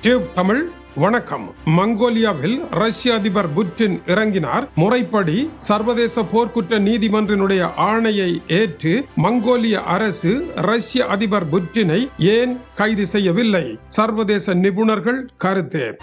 Tube Tamil வணக்கம். மங்கோலியாவில் ரஷ்ய அதிபர் புட்டின் இறங்கினார். முறைப்படி சர்வதேச போர்க்குற்ற நீதிமன்றினுடைய ஆணையை ஏற்று மங்கோலிய அரசு ரஷ்ய அதிபர் புட்டினை ஏன் கைது செய்யவில்லை? சர்வதேச நிபுணர்கள் கருத்து.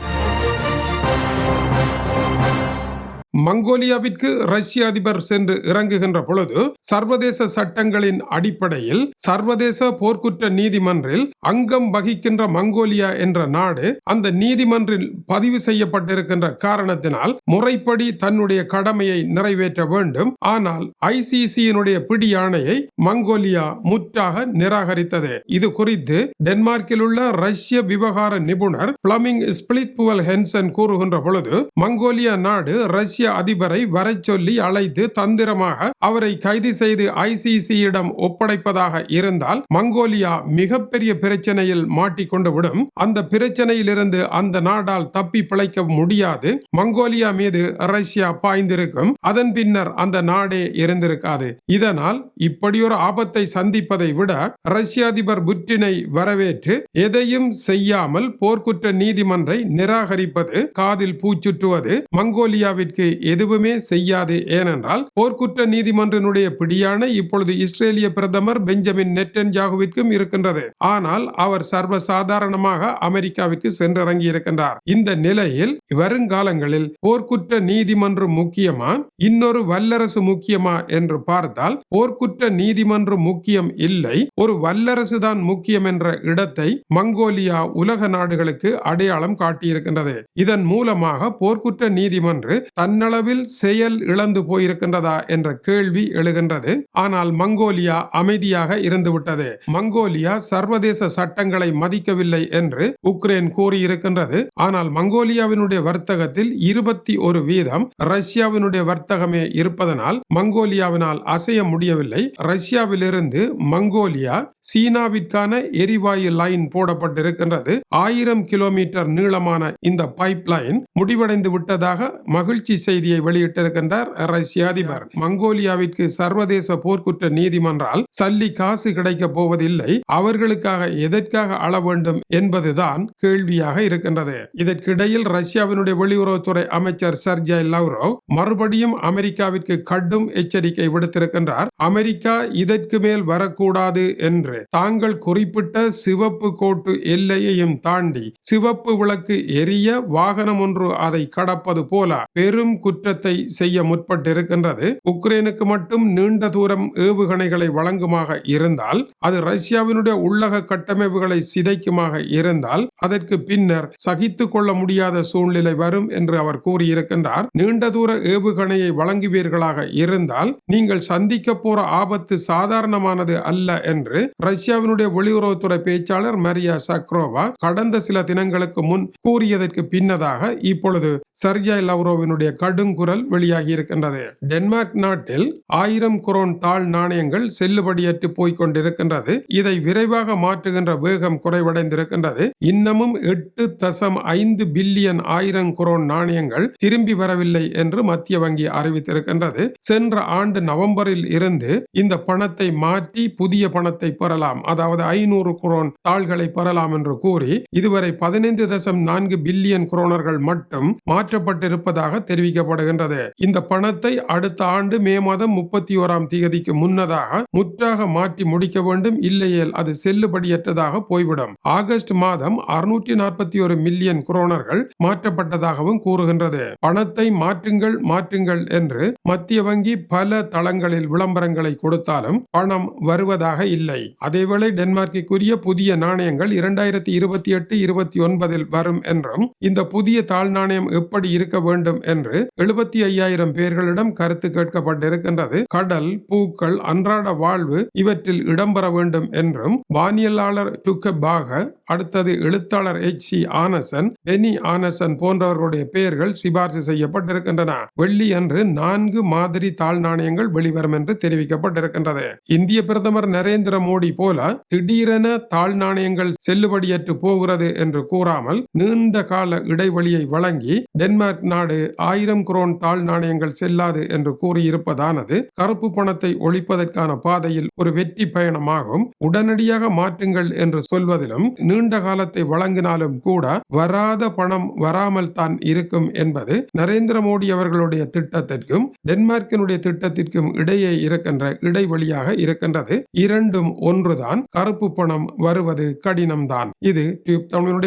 மங்கோலியாவிற்கு ரஷ்ய அதிபர் சென்று இறங்குகின்ற பொழுது சர்வதேச சட்டங்களின் அடிப்படையில் சர்வதேச போர்க்குற்ற நீதிமன்றில் அங்கம் வகிக்கின்ற மங்கோலியா என்ற நாடு அந்த நீதிமன்றில் பதிவு செய்யப்பட்டிருக்கின்ற காரணத்தினால் முறைப்படி தன்னுடைய கடமையை நிறைவேற்ற வேண்டும். ஆனால் ஐசிசியினுடைய பிடியாணையை மங்கோலியா முற்றாக நிராகரித்தது. இது குறித்து டென்மார்க்கில் உள்ள ரஷ்ய விவகார நிபுணர் பிளமிங் ஸ்பிளித் புவல் ஹென்சன் கூறுகின்ற பொழுது மங்கோலியா நாடு ரஷ்ய ரஷ்ய அதிபரை வரச் சொல்லி அழைத்து தந்திரமாக அவரை கைது செய்து ஐசிசியிடம் ஒப்படைப்பதாக இருந்தால் மங்கோலியா மிகப்பெரிய பிரச்சனையில் மாட்டிக்கொண்டு விடும். அந்த பிரச்சனையிலிருந்து அந்த நாடால் தப்பி பிழைக்க முடியாது. மங்கோலியா மீது ரஷ்யா பாய்ந்திருக்கும். அதன் பின்னர் அந்த நாடே இருந்திருக்காது. இதனால் இப்படி ஒரு ஆபத்தை சந்திப்பதை விட ரஷ்ய அதிபர் புட்டினை வரவேற்று எதையும் செய்யாமல் போர்க்குற்ற நீதிமன்றை நிராகரிப்பது காதில் பூச்சுற்றுவது மங்கோலியாவிற்கு எதுவுமே செய்யாது. ஏனென்றால் போர்க்குற்ற நீதிமன்றனுடைய பிடியான இப்பொழுது இஸ்ரேலிய பிரதமர் பெஞ்சமின் நெட்டன் ஜாகுவிற்கும் இருக்கின்றது. ஆனால் அவர் சர்வசாதாரணமாக அமெரிக்காவிற்கு சென்றிறங்கி இருக்கின்றார் இந்த நிலையில் வருங்காலங்களில் போர்க்குற்ற நீதிமன்றம் முக்கியமா? இன்னொரு வல்லரசு முக்கியமா என்று பார்த்தால் போர்க்குற்ற நீதிமன்றம் முக்கியம் இல்லை. ஒரு வல்லரசு தான் முக்கியம் என்ற இடத்தை மங்கோலியா உலக நாடுகளுக்கு அடையாளம் காட்டியிருக்கின்றது. இதன் மூலமாக போர்க்குற்ற நீதிமன்று தன்னளவில் செயல் இழந்து போயிருக்கின்றதா என்ற கேள்வி எழுகின்றது. ஆனால் மங்கோலியா அமைதியாக இருந்துவிட்டது. மங்கோலியா சர்வதேச சட்டங்களை மதிக்கவில்லை என்று உக்ரைன் கூறியிருக்கின்றது. ஆனால் மங்கோலியாவினுடைய வர்த்தகத்தில் இருபத்தி ஒரு வீதம் ரஷ்யாவினுடைய வர்த்தகமே இருப்பதனால் மங்கோலியாவினால் அசைய முடியவில்லை. ரஷ்யாவிலிருந்து மங்கோலியா சீனாவிற்கான எரிவாயு லைன் போடப்பட்டிருக்கின்றது. ஆயிரம் கிலோமீட்டர் நீளமான இந்த பைப் லைன் முடிவடைந்து விட்டதாக மகிழ்ச்சி செய்தியை வெளியிட்டிருக்கின்றார் ரஷ்ய அதிபர் மங்கோலியாவிற்கு சர்வதேச போர்க்குற்ற நீதிமன்றால் சல்லி காசு கிடைக்க போவதில்லை. அவர்களுக்காக எதற்காக அள வேண்டும் என்பதுதான் கேள்வியாக இருக்கின்றது. இதற்கிடையில் ரஷ்யாவினுடைய வெளியுறவுத்துறை அமைச்சர் சர்ஜய் லவ்ரோவ் மறுபடியும் அமெரிக்காவிற்கு கடும் எச்சரிக்கை விடுத்திருக்கின்றார். அமெரிக்கா இதற்கு மேல் வரக்கூடாது என்று. தாங்கள் குறிப்பிட்ட சிவப்பு கோட்டு எல்லையையும் தாண்டி சிவப்பு விளக்கு எரிய வாகனம் ஒன்று அதை கடப்பது போல பெரும் குற்றத்தை செய்ய முற்பட்டிருக்கின்றது. உக்ரைனுக்கு மட்டும் நீண்ட தூரம் ஏவுகணைகளை வழங்குமாக இருந்தால் அது ரஷ்யாவினுடைய உள்ளக கட்டமைப்புகளை சிதைக்குமாக இருந்தால் அதற்கு பின்னர் சகித்துக் கொள்ள முடியாத சூழ்நிலை வரும் என்று அவர் கூறியிருக்கின்றார். நீண்ட தூர ஏவுகணையை வழங்குவீர்களாக இருந்தால் நீங்கள் சந்திக்க போற ஆபத்து சாதாரணமானது அல்ல என்று ரஷ்யாவினுடைய வெளியுறவுத்துறை பேச்சாளர் மரியா சக்ரோவா கடந்த சில தினங்களுக்கு முன் கூறியதற்கு பின்னதாக இப்பொழுது சர்ஜாய் லவ்ரோவினுடைய கடுங்குரல் வெளியாகி இருக்கின்றது. டென்மார்க் நாட்டில் ஆயிரம் குரோன் தாள் நாணயங்கள் செல்லுபடியற்று போய்க் கொண்டிருக்கின்றது. இதை விரைவாக மாற்றுகின்ற வேகம் குறைவடைந்திருக்கின்றது. இன்னமும் எட்டு தசம் ஐந்து பில்லியன் ஆயிரம் குரோன் நாணயங்கள் திரும்பி வரவில்லை என்று மத்திய வங்கி அறிவித்திருக்கின்றது. சென்ற ஆண்டு நவம்பரில் இருந்து இந்த பணத்தை மாற்றி புதிய பணத்தை பெறலாம். அதாவது ஐநூறு குரோன் தாள்களை பெறலாம் என்று கூறி இதுவரை பதினைந்து தசம் நான்கு பில்லியன் குரோனர்கள் மட்டும் மாற்றப்பட்டிருப்பதாக தெரிவிக்கப்படுகின்றது. இந்த பணத்தை அடுத்த ஆண்டு மே மாதம் முப்பத்தி ஓராம் தேதிக்கு முன்னதாக முற்றாக மாற்றி முடிக்க வேண்டும். இல்லையேல் அது செல்லுபடியற்றதாக போய்விடும். ஆகஸ்ட் மாதம் அறுநூற்றி நாற்பத்தி ஒரு மில்லியன் குரோனர்கள் மாற்றப்பட்டதாகவும் கூறுகின்றது. பணத்தை மாற்றுங்கள் மாற்றுங்கள் என்று மத்திய வங்கி பல தளங்களில் விளம்பரங்களை கொடுத்தாலும் பணம் வருவதாக இல்லை. அதேவேளை டென்மார்க்கிற்குரிய புதிய நாணயங்கள் இரண்டாயிரத்தி இருபத்தி எட்டு இருபத்தி இருபத்தி ஒன்பதில் வரும் என்றும் இந்த புதிய தாழ் நாணயம் எப்படி இருக்க வேண்டும் என்று எழுபத்தி ஐயாயிரம் பேர்களிடம் கருத்து கேட்கப்பட்டிருக்கின்றது. கடல் பூக்கள் அன்றாட வாழ்வு இவற்றில் இடம்பெற வேண்டும் என்றும் வானியலாளர் டுக்க பாக அடுத்தது எழுத்தாளர் எச் சி ஆனசன் பெனி ஆனசன் போன்றவர்களுடைய பெயர்கள் சிபார்சு செய்யப்பட்டிருக்கின்றன. வெள்ளி அன்று நான்கு மாதிரி தாழ் நாணயங்கள் வெளிவரும் என்று தெரிவிக்கப்பட்டிருக்கின்றது. இந்திய பிரதமர் நரேந்திர மோடி போல திடீரென தாழ் நாணயங்கள் செல்லுபடியற்று போகிறது என்று கூறாமல் நீண்ட கால இடைவெளியை வழங்கி டென்மார்க் நாடு ஆயிரம் குரோன் தாழ் நாணயங்கள் செல்லாது என்று கூறியிருப்பதானது கருப்பு பணத்தை ஒழிப்பதற்கான பாதையில் ஒரு வெற்றி பயணமாகும். உடனடியாக மாற்றுங்கள் என்று சொல்வதிலும் நீண்ட காலத்தை வழங்கினாலும் கூட வராத பணம் வராமல் தான் இருக்கும் என்பது நரேந்திர மோடி அவர்களுடைய திட்டத்திற்கும் டென்மார்க்கினுடைய திட்டத்திற்கும் இடையே இருக்கின்ற இடைவெளியாக இருக்கின்றது. இரண்டும் ஒன்றுதான். கருப்பு பணம் வருவது கடினம்தான். இது டியூப் தமிழனுடைய